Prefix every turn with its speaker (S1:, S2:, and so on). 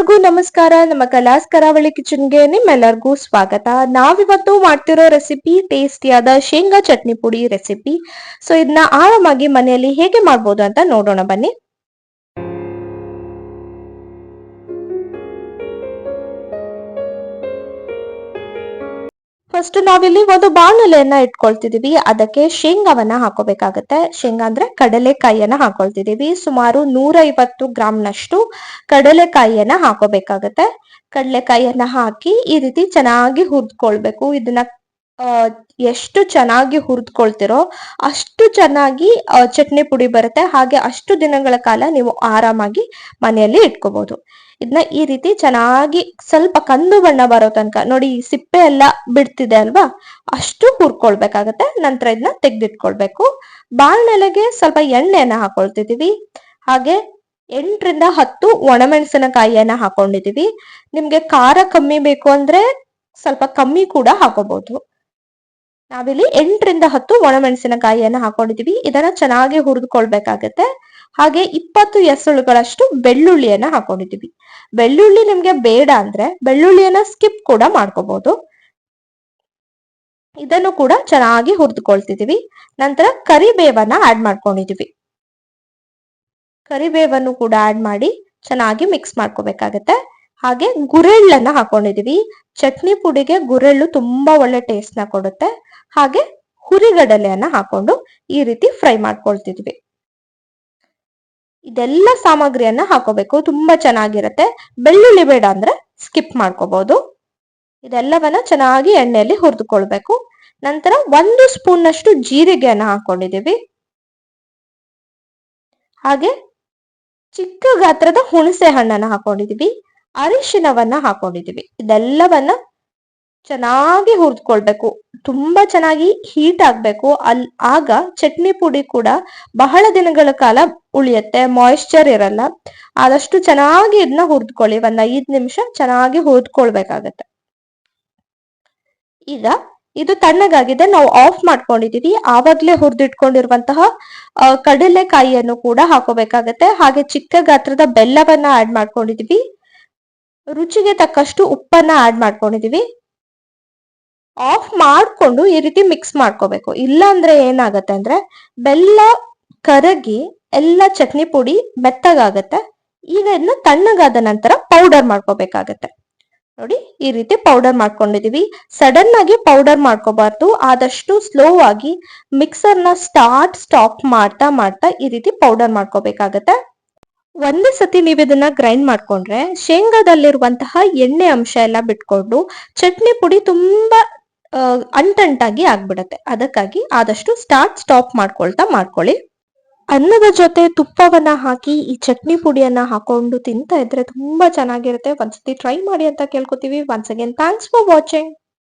S1: ಎಲ್ಲಾರ್ಗೂ ನಮಸ್ಕಾರ. ನಮ್ಮ ಕಲಾಸ್ ಕರಾವಳಿ ಕಿಚನ್ಗೆ ನಿಮ್ಮೆಲ್ಲರಿಗೂ ಸ್ವಾಗತ. ನಾವಿವತ್ತು ಮಾಡ್ತಿರೋ ರೆಸಿಪಿ ಟೇಸ್ಟಿಯಾದ ಶೇಂಗಾ ಚಟ್ನಿ ಪುಡಿ ರೆಸಿಪಿ. ಸೊ ಇದನ್ನ ಆರಾಮಾಗಿ ಮನೆಯಲ್ಲಿ ಹೇಗೆ ಮಾಡ್ಬೋದು ಅಂತ ನೋಡೋಣ ಬನ್ನಿ. ಫಸ್ಟ್ ನಾವಿಲ್ಲಿ ಒಂದು ಬಾಣಲೆಯನ್ನ ಇಟ್ಕೊಳ್ತಿದೀವಿ. ಅದಕ್ಕೆ ಶೇಂಗಾವನ್ನ ಹಾಕೋಬೇಕಾಗತ್ತೆ. ಶೇಂಗಾ ಅಂದ್ರೆ ಕಡಲೆಕಾಯಿಯನ್ನ ಹಾಕೊಳ್ತಿದೀವಿ. ಸುಮಾರು ನೂರ ಐವತ್ತು ಗ್ರಾಮ್ನಷ್ಟು ಕಡಲೆಕಾಯಿಯನ್ನ ಹಾಕೋಬೇಕಾಗತ್ತೆ. ಕಡಲೆಕಾಯಿಯನ್ನ ಹಾಕಿ ಈ ರೀತಿ ಚೆನ್ನಾಗಿ ಹುರ್ದ್ಕೊಳ್ಬೇಕು. ಇದನ್ನ ಎಷ್ಟು ಚೆನ್ನಾಗಿ ಹುರಿದ್ಕೊಳ್ತಿರೋ ಅಷ್ಟು ಚೆನ್ನಾಗಿ ಚಟ್ನಿ ಪುಡಿ ಬರುತ್ತೆ. ಹಾಗೆ ಅಷ್ಟು ದಿನಗಳ ಕಾಲ ನೀವು ಆರಾಮಾಗಿ ಮನೆಯಲ್ಲಿ ಇಟ್ಕೋಬಹುದು ಇದನ್ನ ಈ ರೀತಿ ಚೆನ್ನಾಗಿ ಸ್ವಲ್ಪ ಕಂದು ಬಣ್ಣ ಬರೋ ತನಕ, ನೋಡಿ ಸಿಪ್ಪೆ ಎಲ್ಲ ಬಿಡ್ತಿದೆ ಅಲ್ವಾ? ಅಷ್ಟು ಹುರ್ಕೊಳ್ಬೇಕಾಗತ್ತೆ. ನಂತರ ಇದನ್ನ ತೆಗ್ದಿಟ್ಕೊಳ್ಬೇಕು. ಬಾಳ್ನೆಲೆಗೆ ಸ್ವಲ್ಪ ಎಣ್ಣೆಯನ್ನ ಹಾಕೊಳ್ತಿದೀವಿ ಹಾಗೆ ಎಂಟರಿಂದ ಹತ್ತು ಒಣಮೆಣಸಿನಕಾಯಿಯನ್ನ ಹಾಕೊಂಡಿದೀವಿ ನಿಮ್ಗೆ ಖಾರ ಕಮ್ಮಿ ಬೇಕು ಅಂದ್ರೆ ಸ್ವಲ್ಪ ಕಮ್ಮಿ ಕೂಡ ಹಾಕೋಬಹುದು ನಾವಿಲ್ಲಿ ಎಂಟರಿಂದ ಹತ್ತು ಒಣಮೆಣಸಿನಕಾಯಿಯನ್ನ ಹಾಕೊಂಡಿದೀವಿ ಇದನ್ನ ಚೆನ್ನಾಗಿ ಹುರಿದುಕೊಳ್ಬೇಕಾಗತ್ತೆ. ಹಾಗೆ ಇಪ್ಪತ್ತು ಎಸಳುಗಳಷ್ಟು ಬೆಳ್ಳುಳ್ಳಿಯನ್ನ ಹಾಕೊಂಡಿದ್ದೀವಿ ಬೆಳ್ಳುಳ್ಳಿ ನಿಮ್ಗೆ ಬೇಡ ಅಂದ್ರೆ ಬೆಳ್ಳುಳ್ಳಿಯನ್ನ ಸ್ಕಿಪ್ ಕೂಡ ಮಾಡ್ಕೋಬಹುದು ಇದನ್ನು ಕೂಡ ಚೆನ್ನಾಗಿ ಹುರಿದುಕೊಳ್ತಿದೀವಿ. ನಂತರ ಕರಿಬೇವನ್ನ ಆಡ್ ಮಾಡ್ಕೊಂಡಿದೀವಿ. ಕರಿಬೇವನ್ನು ಕೂಡ ಆಡ್ ಮಾಡಿ ಚೆನ್ನಾಗಿ ಮಿಕ್ಸ್ ಮಾಡ್ಕೋಬೇಕಾಗತ್ತೆ. ಹಾಗೆ ಗುರೆಳ್ಳನ್ನ ಹಾಕೊಂಡಿದೀವಿ. ಚಟ್ನಿ ಪುಡಿಗೆ ಗುರೆಳ್ಳು ತುಂಬಾ ಒಳ್ಳೆ ಟೇಸ್ಟ್ನ ಕೊಡುತ್ತೆ. ಹಾಗೆ ಹುರಿಗಡಲೆಯನ್ನ ಹಾಕೊಂಡು ಈ ರೀತಿ ಫ್ರೈ ಮಾಡ್ಕೊಳ್ತಿದ್ವಿ. ಇದೆಲ್ಲ ಸಾಮಗ್ರಿಯನ್ನ ಹಾಕೋಬೇಕು. ತುಂಬಾ ಚೆನ್ನಾಗಿರುತ್ತೆ. ಬೆಳ್ಳುಳ್ಳಿ ಬೇಡ ಅಂದ್ರೆ ಸ್ಕಿಪ್ ಮಾಡ್ಕೋಬಹುದು ಇದೆಲ್ಲವನ್ನ ಚೆನ್ನಾಗಿ ಎಣ್ಣೆಯಲ್ಲಿ ಹುರಿದುಕೊಳ್ಬೇಕು. ನಂತರ ಒಂದು ಸ್ಪೂನ್ ಅಷ್ಟು ಜೀರಿಗೆಯನ್ನ ಹಾಕೊಂಡಿದೀವಿ ಹಾಗೆ ಚಿಕ್ಕ ಗಾತ್ರದ ಹುಣಸೆ ಹಣ್ಣನ್ನ ಹಾಕೊಂಡಿದೀವಿ ಅರಿಶಿನವನ್ನ ಹಾಕೊಂಡಿದೀವಿ ಇದೆಲ್ಲವನ್ನ ಚೆನ್ನಾಗಿ ಹುರಿದ್ಕೊಳ್ಬೇಕು. ತುಂಬಾ ಚೆನ್ನಾಗಿ ಹೀಟ್ ಆಗ್ಬೇಕು. ಅಲ್, ಆಗ ಚಟ್ನಿ ಪುಡಿ ಕೂಡ ಬಹಳ ದಿನಗಳ ಕಾಲ ಉಳಿಯುತ್ತೆ ಮಾಯಿಶ್ಚರ್ ಇರಲ್ಲ. ಆದಷ್ಟು ಚೆನ್ನಾಗಿ ಇದನ್ನ ಹುರಿದ್ಕೊಳ್ಳಿ. ಒಂದ್ ಐದ್ ನಿಮಿಷ ಚೆನ್ನಾಗಿ ಹುರಿದ್ಕೊಳ್ಬೇಕಾಗತ್ತೆ. ಈಗ ಇದು ತಣ್ಣಗಾಗಿದೆ. ನಾವು ಆಫ್ ಮಾಡ್ಕೊಂಡಿದೀವಿ. ಆವಾಗ್ಲೇ ಹುರಿದಿಟ್ಕೊಂಡಿರುವಂತಹ ಕಡಲೆಕಾಯಿಯನ್ನು ಕೂಡ ಹಾಕೋಬೇಕಾಗತ್ತೆ. ಹಾಗೆ ಚಿಕ್ಕ ಗಾತ್ರದ ಬೆಲ್ಲವನ್ನ ಆಡ್ ಮಾಡ್ಕೊಂಡಿದೀವಿ. ರುಚಿಗೆ ತಕ್ಕಷ್ಟು ಉಪ್ಪನ್ನ ಆಡ್ ಮಾಡ್ಕೊಂಡಿದೀವಿ. ಆಫ್ ಮಾಡಿಕೊಂಡು ಈ ರೀತಿ ಮಿಕ್ಸ್ ಮಾಡ್ಕೋಬೇಕು. ಇಲ್ಲ ಅಂದ್ರೆ ಏನಾಗತ್ತೆ ಅಂದ್ರೆ ಬೆಲ್ಲ ಕರಗಿ ಎಲ್ಲ ಚಟ್ನಿ ಪುಡಿ ಮೆತ್ತಗಾಗತ್ತೆ. ಈಗ ಇದನ್ನ ತಣ್ಣಗಾದ ನಂತರ ಪೌಡರ್ ಮಾಡ್ಕೋಬೇಕಾಗತ್ತೆ. ನೋಡಿ, ಈ ರೀತಿ ಪೌಡರ್ ಮಾಡ್ಕೊಂಡಿದೀವಿ. ಸಡನ್ ಆಗಿ ಪೌಡರ್ ಮಾಡ್ಕೋಬಾರ್ದು. ಆದಷ್ಟು ಸ್ಲೋ ಆಗಿ ಮಿಕ್ಸರ್ನ ಸ್ಟಾರ್ಟ್ ಸ್ಟಾಪ್ ಮಾಡ್ತಾ ಮಾಡ್ತಾ ಈ ರೀತಿ ಪೌಡರ್ ಮಾಡ್ಕೋಬೇಕಾಗತ್ತೆ. ಒಂದೇ ಸತಿ ನೀವು ಇದನ್ನ ಗ್ರೈಂಡ್ ಮಾಡ್ಕೊಂಡ್ರೆ ಶೇಂಗಾದಲ್ಲಿರುವಂತಹ ಎಣ್ಣೆ ಅಂಶ ಎಲ್ಲ ಬಿಟ್ಕೊಂಡು ಚಟ್ನಿ ಪುಡಿ ತುಂಬಾ ಅಂಟಂಟಾಗಿ ಆಗ್ಬಿಡತ್ತೆ. ಅದಕ್ಕಾಗಿ ಆದಷ್ಟು ಸ್ಟಾರ್ಟ್ ಸ್ಟಾಪ್ ಮಾಡ್ಕೊಳ್ತಾ ಮಾಡ್ಕೊಳ್ಳಿ. ಅನ್ನದ ಜೊತೆ ತುಪ್ಪವನ್ನ ಹಾಕಿ, ಈ ಚಟ್ನಿ ಪುಡಿಯನ್ನ ಹಾಕೊಂಡು ತಿಂತಾ ಇದ್ರೆ ತುಂಬಾ ಚೆನ್ನಾಗಿರುತ್ತೆ. ಒಂದ್ಸತಿ ಟ್ರೈ ಮಾಡಿ ಅಂತ ಕೇಳ್ಕೊತೀವಿ. Once again thanks for watching